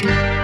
you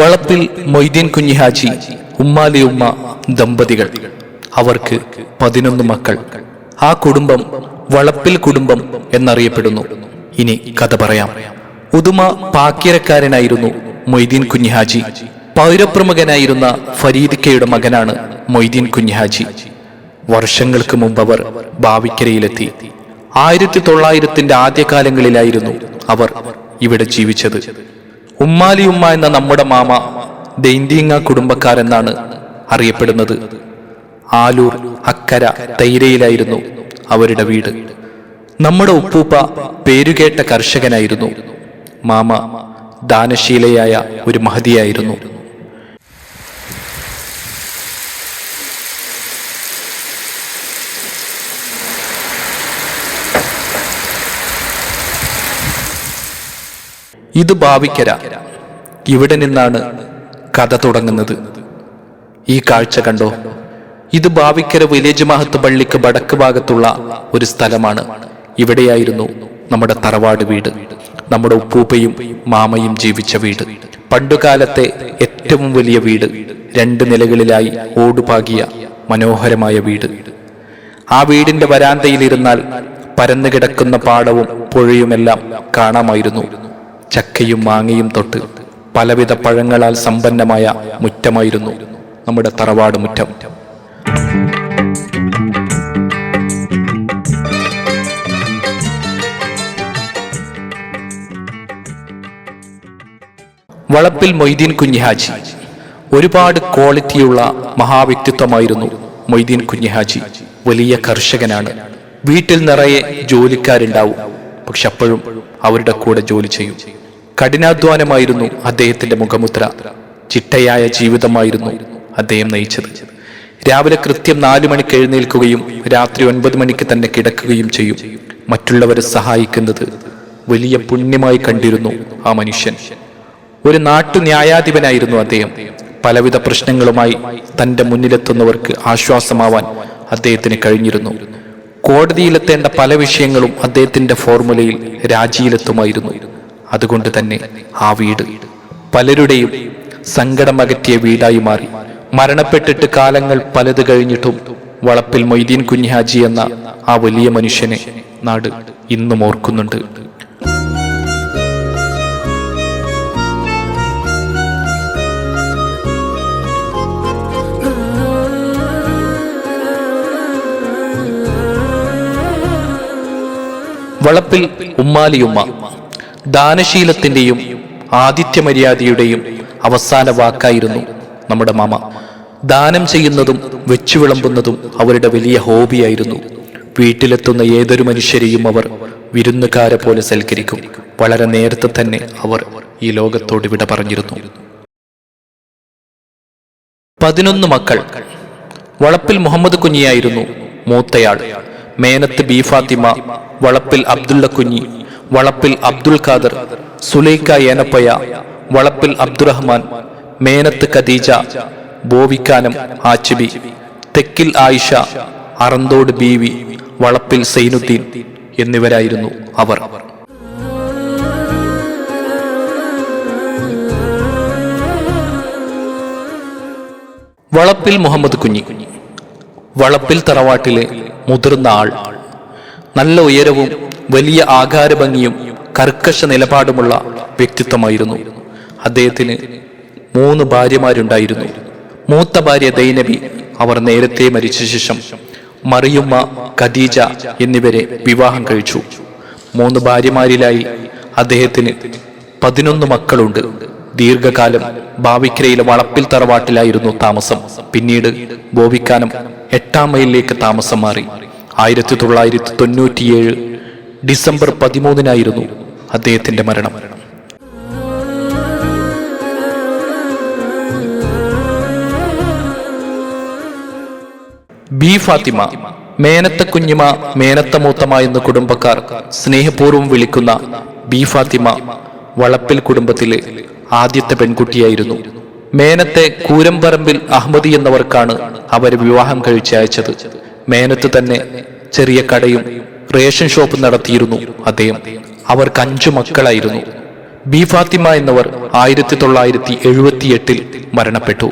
വളപ്പിൽ മൊയ്തീൻ കുഞ്ഞിഹാജി ഉമ്മാലി ഉമ്മ ദമ്പതികൾ. അവർക്ക് പതിനൊന്ന് മക്കൾ. ആ കുടുംബം വളപ്പിൽ കുടുംബം എന്നറിയപ്പെടുന്നു. ഇനി കഥ പറയാം. ഉദുമ പാക്കിരക്കാരനായിരുന്നു മൊയ്തീൻ കുഞ്ഞിഹാജി പൗരപ്രമുഖനായിരുന്ന ഫരീദിക്കയുടെ മകനാണ് മൊയ്തീൻ കുഞ്ഞിഹാജി വർഷങ്ങൾക്ക് മുമ്പ് അവർ ബാവിക്കരയിലെത്തി ആയിരത്തി തൊള്ളായിരത്തിന്റെ ആദ്യകാലങ്ങളിലായിരുന്നു അവർ ഇവിടെ ജീവിച്ചത്. ഉമ്മാലി ഉമ്മ എന്ന നമ്മുടെ മാമ ദൈന്തിങ്ങ കുടുംബക്കാരെന്നാണ് അറിയപ്പെടുന്നത്. ആലൂർ അക്കര തൈരയിലായിരുന്നു അവരുടെ വീട്. നമ്മുടെ ഉപ്പൂപ്പ പേരുകേട്ട കർഷകനായിരുന്നു. മാമ ദാനശീലയായ ഒരു മഹതിയായിരുന്നു. ഇത് ഭാവിക്കര. ഇവിടെ നിന്നാണ് കഥ തുടങ്ങുന്നത്. ഈ കാഴ്ച കണ്ടോ? ഇത് ഭാവിക്കര വില്ലേജ് മഹത്ത് പള്ളിക്ക് വടക്ക് ഭാഗത്തുള്ള ഒരു സ്ഥലമാണ്. ഇവിടെയായിരുന്നു നമ്മുടെ തറവാട് വീട്. നമ്മുടെ ഉപ്പൂപ്പയും മാമയും ജീവിച്ച വീട്. പണ്ടുകാലത്തെ ഏറ്റവും വലിയ വീട്. രണ്ട് നിലകളിലായി ഓടുപാകിയ മനോഹരമായ വീട്. ആ വീടിന്റെ വരാന്തയിലിരുന്നാൽ പരന്നു കിടക്കുന്ന പാടവും പുഴയുമെല്ലാം കാണാമായിരുന്നു. ചക്കയും മാങ്ങയും തൊട്ട് പലവിധ പഴങ്ങളാൽ സമ്പന്നമായ മുറ്റമായിരുന്നു നമ്മുടെ തറവാട് മുറ്റം. വളപ്പിൽ മൊയ്തീൻ കുഞ്ഞിഹാജി. ഒരുപാട് ക്വാളിറ്റിയുള്ള മഹാവ്യക്തിത്വമായിരുന്നു മൊയ്തീൻ കുഞ്ഞിഹാജി. വലിയ കർഷകനാണ്. വീട്ടിൽ നിറയെ ജോലിക്കാരുണ്ടാവും. പക്ഷെ അപ്പോഴും അവരുടെ കൂടെ ജോലി ചെയ്യും. കഠിനാധ്വാനമായിരുന്നു അദ്ദേഹത്തിന്റെ മുഖമുദ്ര. ചിട്ടയായ ജീവിതമായിരുന്നു അദ്ദേഹം നയിച്ചത്. രാവിലെ കൃത്യം നാലു മണിക്ക് എഴുന്നേൽക്കുകയും രാത്രി ഒൻപത് മണിക്ക് തന്നെ കിടക്കുകയും ചെയ്യും. മറ്റുള്ളവരെ സഹായിക്കുന്നത് വലിയ പുണ്യമായി കണ്ടിരുന്നു ആ മനുഷ്യൻ. ഒരു നാട്ടു ന്യായാധിപനായിരുന്നു അദ്ദേഹം. പലവിധ പ്രശ്നങ്ങളുമായി തന്റെ മുന്നിലെത്തുന്നവർക്ക് ആശ്വാസമാവാൻ അദ്ദേഹത്തിന് കഴിഞ്ഞിരുന്നു. കോടതിയിലെത്തേണ്ട പല വിഷയങ്ങളും അദ്ദേഹത്തിന്റെ ഫോർമുലയിൽ രാജിയിലെത്തുമായിരുന്നു. അതുകൊണ്ട് തന്നെ ആ വീട് പലരുടെയും സങ്കടമകറ്റിയ വീടായി മാറി. മരണപ്പെട്ടിട്ട് കാലങ്ങൾ പലത് കഴിഞ്ഞിട്ടും വളപ്പിൽ മൊയ്തീൻ കുഞ്ഞാജി എന്ന ആ വലിയ മനുഷ്യനെ നാട് ഇന്നും ഓർക്കുന്നുണ്ട്. വളപ്പിൽ ഉമ്മാലിയുമ്മ ദാനശീലത്തിന്റെയും ആതിഥ്യമര്യാദയുടെയും അവസാന വാക്കായിരുന്നു നമ്മുടെ മാമ. ദാനം ചെയ്യുന്നതും വെച്ചു വിളമ്പുന്നതും അവരുടെ വലിയ ഹോബിയായിരുന്നു. വീട്ടിലെത്തുന്ന ഏതൊരു മനുഷ്യരെയും അവർ വിരുന്നുകാരെ പോലെ സൽക്കരിക്കും. വളരെ നേരത്തെ തന്നെ അവർ ഈ ലോകത്തോട് വിട പറഞ്ഞിരുന്നു. പതിനൊന്ന് മക്കൾ. വളപ്പിൽ മുഹമ്മദ് കുഞ്ഞിയായിരുന്നു മൂത്തയാൾ. മേനത്ത് ബി ഫാത്തിമ വളപ്പിൽ അബ്ദുള്ള കുഞ്ഞി വളപ്പിൽ അബ്ദുൽ ഖാദർ സുലൈക്ക ഏനപ്പയ വളപ്പിൽ അബ്ദുറഹ്മാൻ മേനത്ത് ഖദീജ ബോവിക്കാനം ആച്ചിബി തെക്കിൽ ആയിഷ അറന്തോട് ബീവി വളപ്പിൽ സൈനുദ്ദീൻ എന്നിവരായിരുന്നു അവർ. വളപ്പിൽ മുഹമ്മദ് കുഞ്ഞി വളപ്പിൽ തറവാട്ടിലെ മുതിർന്ന ആൾ നല്ല ഉയരവും വലിയ ആകാരഭംഗിയും കർക്കശ നിലപാടുമുള്ള വ്യക്തിത്വമായിരുന്നു. അദ്ദേഹത്തിന് മൂന്ന് ഭാര്യമാരുണ്ടായിരുന്നു. മൂത്ത ഭാര്യ ദൈനബി അവർ നേരത്തെ മരിച്ച ശേഷം മറിയുമ്മ ഖദീജ എന്നിവരെ വിവാഹം കഴിച്ചു. മൂന്ന് ഭാര്യമാരിലായി അദ്ദേഹത്തിന് പതിനൊന്ന് മക്കളുണ്ട്. ദീർഘകാലം ബാവിക്കരയിലെ വളപ്പിൽ തറവാട്ടിലായിരുന്നു താമസം. പിന്നീട് ബോവിക്കാനം എട്ടാം മൈലിലേക്ക് താമസം മാറി. ആയിരത്തി തൊള്ളായിരത്തി തൊണ്ണൂറ്റിയേഴ് ഡിസംബർ പതിമൂന്നിനായിരുന്നു അദ്ദേഹത്തിന്റെ മരണം. ബി ഫാത്തിമ മേനത്ത കുഞ്ഞിമ മേനത്ത മൂത്തമ എന്ന കുടുംബക്കാർ സ്നേഹപൂർവം വിളിക്കുന്ന ബി ഫാത്തിമ വളപ്പിൽ കുടുംബത്തിലെ ആദ്യത്തെ പെൺകുട്ടിയായിരുന്നു. മേനത്തെ കൂരമ്പറമ്പിൽ അഹമ്മദി എന്നവർക്കാണ് അവരെ വിവാഹം കഴിച്ചയച്ചത്. മേനത്ത് തന്നെ ചെറിയ കടയും റേഷൻ ഷോപ്പ് നടത്തിയിരുന്നു. അദ്ദേഹം അവർക്ക് അഞ്ചു മക്കളായിരുന്നു. ബി ഫാത്തിമ എന്നവർ ആയിരത്തി തൊള്ളായിരത്തി എഴുപത്തിയെട്ടിൽ മരണപ്പെട്ടു.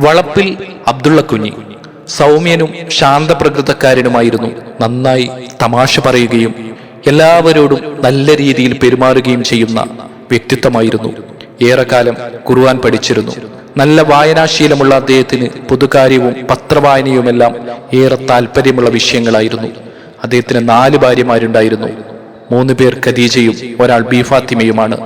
വളപ്പിൽ അബ്ദുള്ള കുഞ്ഞി സൗമ്യനും ശാന്തപ്രകൃതക്കാരനുമായിരുന്നു. നന്നായി തമാശ പറയുകയും എല്ലാവരോടും നല്ല രീതിയിൽ പെരുമാറുകയും ചെയ്യുന്ന വ്യക്തിത്വമായിരുന്നു. ഏറെക്കാലം ഖുർആൻ പഠിച്ചിരുന്നു. നല്ല വായനാശീലമുള്ള അദ്ദേഹത്തിന് പൊതുകാര്യവും പത്രവായനയുമെല്ലാം ഏറെ താല്പര്യമുള്ള വിഷയങ്ങളായിരുന്നു. അദ്ദേഹത്തിന് നാല് ഭാര്യമാരുണ്ടായിരുന്നു. മൂന്ന് പേർ ഖദീജയും ഒരാൾ ബീഫാത്തിമയുമാണ്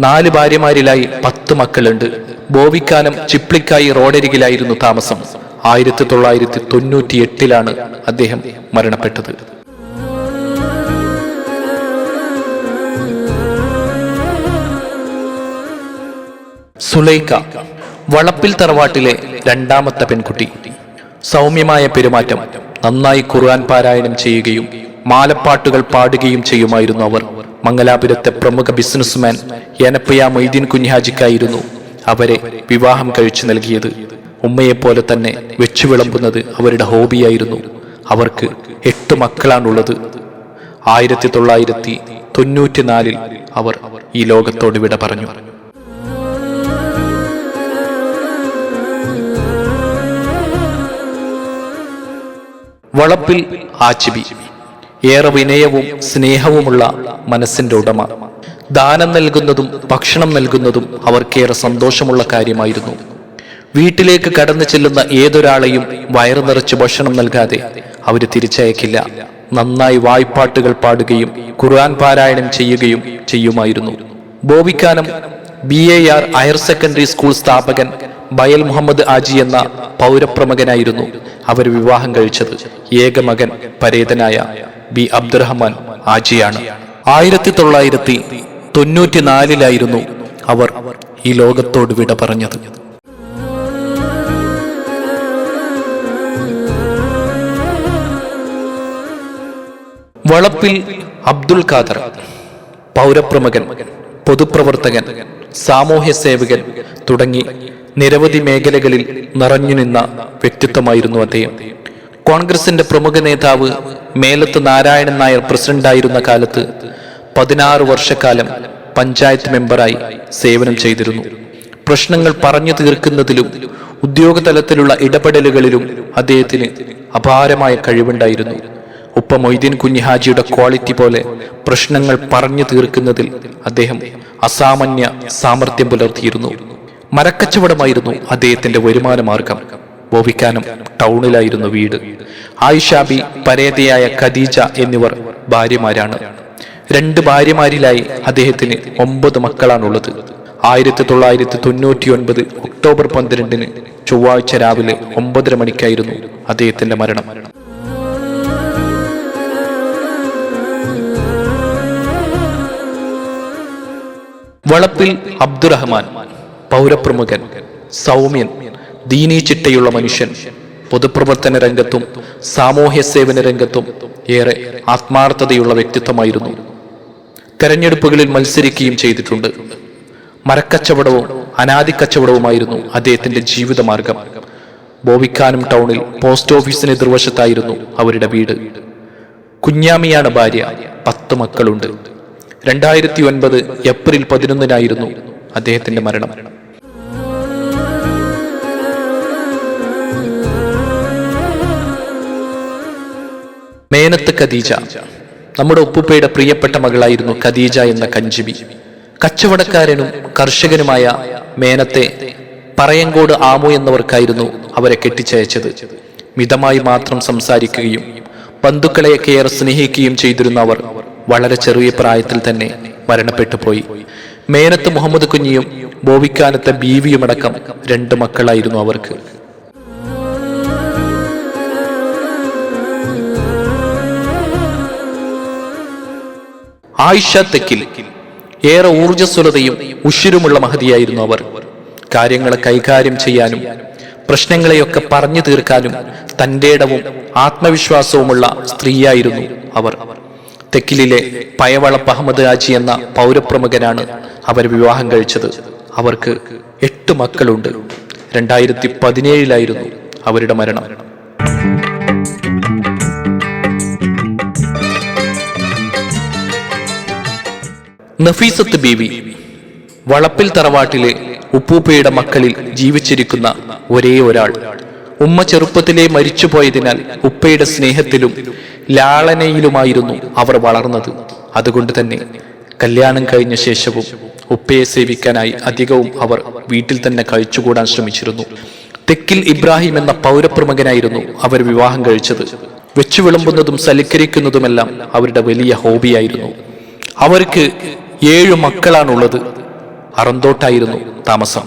നാല് ഭാര്യമാരിലായി പത്ത് മക്കളുണ്ട്. ബോവിക്കാനം ചിപ്ലിക്കായി റോഡരികിലായിരുന്നു താമസം. ആയിരത്തി തൊള്ളായിരത്തി തൊണ്ണൂറ്റി എട്ടിലാണ് അദ്ദേഹം മരണപ്പെട്ടത്. സുലൈക്ക വളപ്പിൽ തറവാട്ടിലെ രണ്ടാമത്തെ പെൺകുട്ടി. സൗമ്യമായ പെരുമാറ്റം നന്നായി ഖുർആൻ പാരായണം ചെയ്യുകയും മാലപ്പാട്ടുകൾ പാടുകയും ചെയ്യുമായിരുന്നു അവർ. മംഗലാപുരത്തെ പ്രമുഖ ബിസിനസ്മാൻ യനപ്പയ മൊയ്തീൻ കുഞ്ഞാജിക്കായിരുന്നു അവരെ വിവാഹം കഴിച്ചു നൽകിയത്. ഉമ്മയെപ്പോലെ തന്നെ വെച്ചു വിളമ്പുന്നത് അവരുടെ ഹോബിയായിരുന്നു. അവർക്ക് എട്ട് മക്കളാണുള്ളത്. ആയിരത്തി തൊള്ളായിരത്തി തൊണ്ണൂറ്റിനാലിൽ അവർ ഈ ലോകത്തോട് വിട പറഞ്ഞു. വളപ്പിൽ ആച്ചിബി. ഏറെ വിനയവും സ്നേഹവുമുള്ള മനസ്സിന്റെ ഉടമ. ദാനം നൽകുന്നതും ഭക്ഷണം നൽകുന്നതും അവർക്കേറെ സന്തോഷമുള്ള കാര്യമായിരുന്നു. വീട്ടിലേക്ക് കടന്നു ചെല്ലുന്ന ഏതൊരാളെയും വയറു നിറച്ച് ഭക്ഷണം നൽകാതെ അവർ തിരിച്ചയക്കില്ല. നന്നായി വായ്പാട്ടുകൾ പാടുകയും ഖുർആൻ പാരായണം ചെയ്യുകയും ചെയ്യുമായിരുന്നു. Bovikkanam B A R higher secondary school സ്ഥാപകൻ ബയൽ മുഹമ്മദ് ആജി എന്ന പൗരപ്രമുഖനായിരുന്നു അവർ വിവാഹം കഴിച്ചത്. ഏക മകൻ പരേതനായ ബി അബ്ദുറഹ്മാൻ ആജിയാണ്. ആയിരത്തി തൊള്ളായിരത്തി തൊണ്ണൂറ്റിനാലിലായിരുന്നു അവർ ഈ ലോകത്തോട് വിട പറഞ്ഞത്. വളപ്പിൽ അബ്ദുൽ ഖാദർ പൗരപ്രമുഖൻ പൊതുപ്രവർത്തകൻ സാമൂഹ്യ സേവകൻ തുടങ്ങി നിരവധി മേഖലകളിൽ നിറഞ്ഞു നിന്ന വ്യക്തിത്വമായിരുന്നു അദ്ദേഹം. കോൺഗ്രസിന്റെ പ്രമുഖ നേതാവ് മേലത്ത് നാരായണൻ നായർ പ്രസിഡന്റായിരുന്ന കാലത്ത് പതിനാറ് വർഷക്കാലം പഞ്ചായത്ത് മെമ്പറായി സേവനം ചെയ്തിരുന്നു. പ്രശ്നങ്ങൾ പറഞ്ഞു തീർക്കുന്നതിലും ഉദ്യോഗതലത്തിലുള്ള ഇടപെടലുകളിലും അദ്ദേഹത്തിന് അപാരമായ കഴിവുണ്ടായിരുന്നു. ഉപ്പ മൊയ്തീൻ കുഞ്ഞിഹാജിയുടെ ക്വാളിറ്റി പോലെ പ്രശ്നങ്ങൾ പറഞ്ഞു തീർക്കുന്നതിൽ അദ്ദേഹം അസാമാന്യ സാമർഥ്യം പുലർത്തിയിരുന്നു. മരക്കച്ചവടമായിരുന്നു അദ്ദേഹത്തിന്റെ വരുമാന മാർഗം ബോവിക്കാനം ടൗണിലായിരുന്നു വീട്. ആയിഷാബി പരേതയായ ഖദീജ എന്നിവർ ഭാര്യമാരാണ്. രണ്ട് ഭാര്യമാരിലായി അദ്ദേഹത്തിന് ഒമ്പത് മക്കളാണുള്ളത്. ആയിരത്തി തൊള്ളായിരത്തി തൊണ്ണൂറ്റി ഒൻപത് ഒക്ടോബർ പന്ത്രണ്ടിന് ചൊവ്വാഴ്ച രാവിലെ ഒമ്പതര മണിക്കായിരുന്നു അദ്ദേഹത്തിന്റെ മരണം. വളപ്പിൽ അബ്ദുറഹ്മാൻ പൗരപ്രമുഖൻ സൗമ്യൻ ദീനീ ചിട്ടയുള്ള മനുഷ്യൻ പൊതുപ്രവർത്തന രംഗത്തും സാമൂഹ്യ സേവന രംഗത്തും ഏറെ ആത്മാർത്ഥതയുള്ള വ്യക്തിത്വമായിരുന്നു. തെരഞ്ഞെടുപ്പുകളിൽ മത്സരിക്കുകയും ചെയ്തിട്ടുണ്ട്. മരക്കച്ചവടവും അനാദി കച്ചവടവുമായിരുന്നു അദ്ദേഹത്തിന്റെ ജീവിതമാർഗം. ബോവിക്കാനം ടൗണിൽ പോസ്റ്റ് ഓഫീസിന് എതിർവശത്തായിരുന്നു അവരുടെ വീട്. കുഞ്ഞാമിയാണ് ഭാര്യ പത്ത് മക്കളുണ്ട്. രണ്ടായിരത്തി ഒൻപത് ഏപ്രിൽ പതിനൊന്നിനായിരുന്നു അദ്ദേഹത്തിന്റെ മരണം. മേനത്ത് ഖദീജ. നമ്മുടെ ഉപ്പുപ്പയുടെ പ്രിയപ്പെട്ട മകളായിരുന്നു ഖദീജ എന്ന കഞ്ചിബി. കച്ചവടക്കാരനും കർഷകനുമായ മേനത്തെ പറയങ്കോട് ആമു എന്നവർക്കായിരുന്നു അവരെ കെട്ടിച്ചയച്ചത്. മിതമായി മാത്രം സംസാരിക്കുകയും ബന്ധുക്കളെയൊക്കെ ഏറെ സ്നേഹിക്കുകയും ചെയ്തിരുന്ന അവർ വളരെ ചെറിയ പ്രായത്തിൽ തന്നെ മരണപ്പെട്ടു പോയി. മേനത്ത് മുഹമ്മദ് കുഞ്ഞിയും ബോവിക്കാനത്തെ ബീവിയുമടക്കം രണ്ട് മക്കളായിരുന്നു അവർക്ക്. ആയിഷ തെക്കിൽ ഏറെ ഊർജസ്വലതയും ഉഷിരുമുള്ള മഹതിയായിരുന്നു അവർ. കാര്യങ്ങളെ കൈകാര്യം ചെയ്യാനും പ്രശ്നങ്ങളെയൊക്കെ പറഞ്ഞു തീർക്കാനും തന്റെ ഇടവും ആത്മവിശ്വാസവുമുള്ള സ്ത്രീയായിരുന്നു അവർ. തെക്കിലിലെ പയവളപ്പ് അഹമ്മദ് ആജി എന്ന പൗരപ്രമുഖനാണ് അവർ വിവാഹം കഴിച്ചത്. അവർക്ക് എട്ട് മക്കളുണ്ട്. രണ്ടായിരത്തി പതിനേഴിലായിരുന്നു അവരുടെ മരണം. നഫീസത്ത് ബീവി വളപ്പിൽ തറവാട്ടിലെ ഉപ്പൂപ്പയുടെ മക്കളിൽ ജീവിച്ചിരിക്കുന്ന ഒരേ ഒരാൾ. ഉമ്മ ചെറുപ്പത്തിലെ മരിച്ചുപോയതിനാൽ ഉപ്പയുടെ സ്നേഹത്തിലും ലാളനയിലുമായിരുന്നു അവർ വളർന്നത്. അതുകൊണ്ട് തന്നെ കല്യാണം കഴിഞ്ഞ ശേഷവും ഉപ്പയെ സേവിക്കാനായി അധികവും അവർ വീട്ടിൽ തന്നെ കഴിച്ചുകൂടാൻ ശ്രമിച്ചിരുന്നു. തെക്കിൽ ഇബ്രാഹിം എന്ന പൗരപ്രമുഖനായിരുന്നു അവർ വിവാഹം കഴിച്ചത്. വെച്ചു വിളമ്പുന്നതും സൽക്കരിക്കുന്നതുമെല്ലാം അവരുടെ വലിയ ഹോബിയായിരുന്നു. അവർക്ക് ഏഴു മക്കളാണുള്ളത്. അറന്തോട്ടായിരുന്നു താമസം.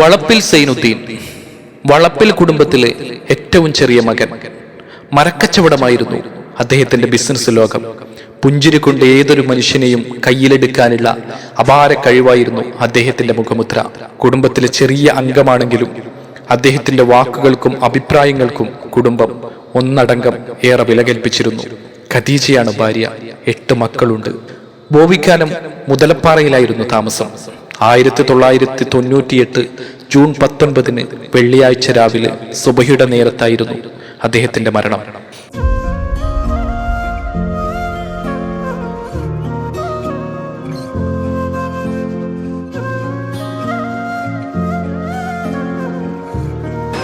വളപ്പിൽ സൈനുദ്ദീൻ വളപ്പിൽ കുടുംബത്തിലെ ഏറ്റവും ചെറിയ മകൻ. മരക്കച്ചവടമായിരുന്നു അദ്ദേഹത്തിന്റെ ബിസിനസ് ലോകം. പുഞ്ചിരി കൊണ്ട് ഏതൊരു മനുഷ്യനെയും കയ്യിലെടുക്കാനുള്ള അപാര കഴിവായിരുന്നു അദ്ദേഹത്തിന്റെ മുഖമുദ്ര. കുടുംബത്തിലെ ചെറിയ അംഗമാണെങ്കിലും അദ്ദേഹത്തിന്റെ വാക്കുകൾക്കും അഭിപ്രായങ്ങൾക്കും കുടുംബം ഒന്നടങ്കം ഏറെ വിലകൽപ്പിച്ചിരുന്നു ഖദീജയാണ് ഭാര്യ. എട്ട് മക്കളുണ്ട്. ബോവിക്കാനം മുതലപ്പാറയിലായിരുന്നു താമസം. ആയിരത്തി തൊള്ളായിരത്തി തൊണ്ണൂറ്റിയെട്ട് ജൂൺ പത്തൊൻപതിന് വെള്ളിയാഴ്ച രാവിലെ സുബഹിയുടെ നേരത്തായിരുന്നു അദ്ദേഹത്തിന്റെ മരണം.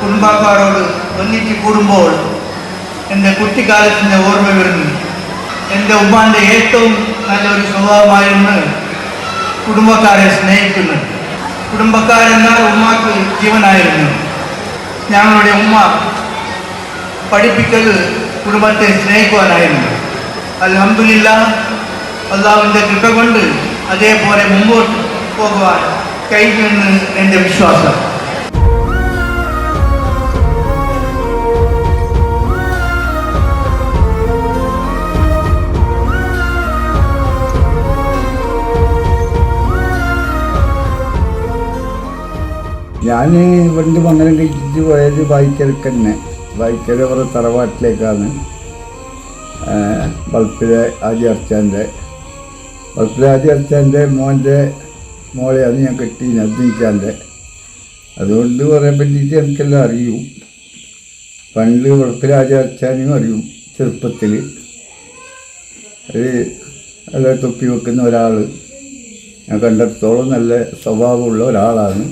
കുടുംബക്കാരോട് ഒന്നിച്ച് കൂടുമ്പോൾ എന്റെ കുട്ടിക്കാലത്തിന്റെ ഓർമ്മ വരുന്നു. എന്റെ ഉമ്മാന്റെ ഏറ്റവും നല്ലൊരു സ്വഭാവമായിരുന്നു കുടുംബക്കാരെ സ്നേഹിക്കുന്നു കുടുംബക്കാരെന്നാൽ ഉമ്മാക്ക് ജീവനായിരുന്നു. ഞങ്ങളുടെ ഉമ്മ പഠിപ്പിക്കൽ കുടുംബത്തെ സ്നേഹിക്കുവാനായിരുന്നു. അലഹമില്ല അള്ളാഹുവിന്റെ കൃപ കൊണ്ട് അതേപോലെ മുമ്പോട്ട് പോകുവാൻ കഴിഞ്ഞെന്ന് എന്റെ വിശ്വാസം. ഞാൻ ഇവിടുന്ന് മംഗലം കഴിച്ചിട്ട് പോയത് ബൈക്കൽക്ക് തന്നെ ബൈക്കൽ അവരുടെ തറവാട്ടിലേക്കാണ്. ബൾപ്പിലെ ആദ്യ അർച്ചാന്റെ. ബൾപ്പിലെ ആദ്യ അർച്ചാന്റെ മോന്റെ മോളെയാണ് ഞാൻ കെട്ടി അദ്ദേഹിക്കാന്റെ അതുകൊണ്ട് കുറേ പറ്റിയിട്ട് എനിക്കെല്ലാം അറിയും. പണ്ട് ബൾപ്പിലെ ആദ്യ അർച്ചാനും അറിയും ചെറുപ്പത്തിൽ ഒരു നല്ല തൊപ്പി വെക്കുന്ന ഒരാൾ ഞാൻ കണ്ടിടത്തോളം നല്ല സ്വഭാവമുള്ള ഒരാളാണ്.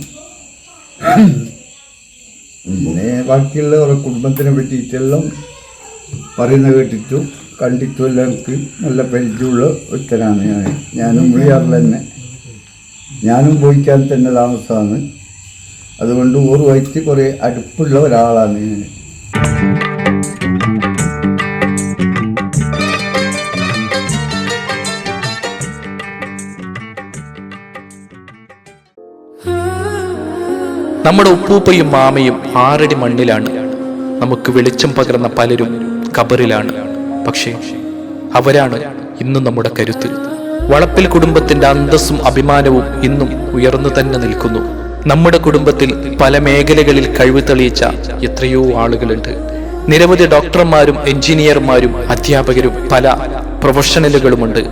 പിന്നെ ബാക്കിയുള്ള കുറേ കുടുംബത്തിനെ പറ്റിയിട്ടെല്ലാം പറയുന്ന കേട്ടിട്ടു കണ്ടിട്ടും എല്ലാം എനിക്ക് നല്ല പരിചയമുള്ള ഒരുത്തനാണ് ഞാൻ. ഞാനും വിളിയാറിൽ തന്നെ. ഞാനും പോയിക്കാൻ തന്നെ താമസമാണ്. അതുകൊണ്ട് ഓർവായിട്ട് കുറേ അടുപ്പുള്ള ഒരാളാണ് ഞാൻ. നമ്മുടെ ഉപ്പൂപ്പയും മാമയും ആറടി മണ്ണിലാണ്. നമുക്ക് വെളിച്ചം പകർന്ന പലരും കബറിലാണ് പക്ഷേ അവരാണ് ഇന്നും നമ്മുടെ കരുത്ത്. വളപ്പിൽ കുടുംബത്തിന്റെ അന്തസ്സും അഭിമാനവും ഇന്നും ഉയർന്നു തന്നെ നിൽക്കുന്നു. നമ്മുടെ കുടുംബത്തിൽ പല മേഖലകളിൽ കഴിവ് തെളിയിച്ച എത്രയോ ആളുകളുണ്ട്. നിരവധി ഡോക്ടർമാരും എഞ്ചിനീയർമാരും അധ്യാപകരും പല പ്രൊഫഷണലുകളുമുണ്ട്.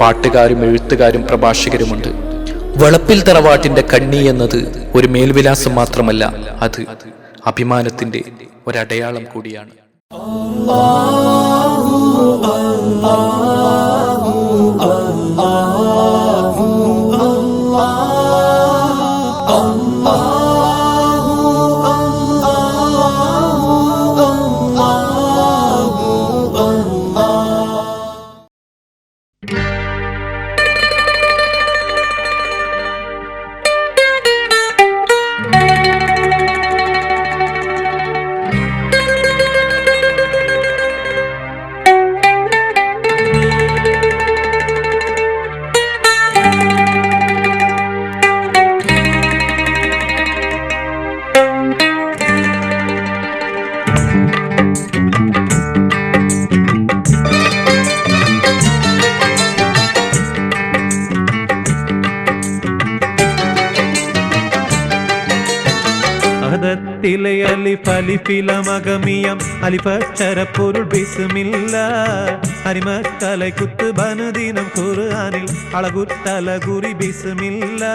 പാട്ടുകാരും എഴുത്തുകാരും പ്രഭാഷകരുമുണ്ട്. വളപ്പിൽ തറവാട്ടിന്റെ കണ്ണി എന്നത് ഒരു മേൽവിലാസം മാത്രമല്ല അത് അഭിമാനത്തിന്റെ ഒരടയാളം കൂടിയാണ്. அலி பலிபில மகமியம் அலிபச்சர பொருள் பிசுமில்லா அரிமக்கலை குத்து பனுதினம் குரு அனில் அழகுத்தல குறி பிசுமில்லா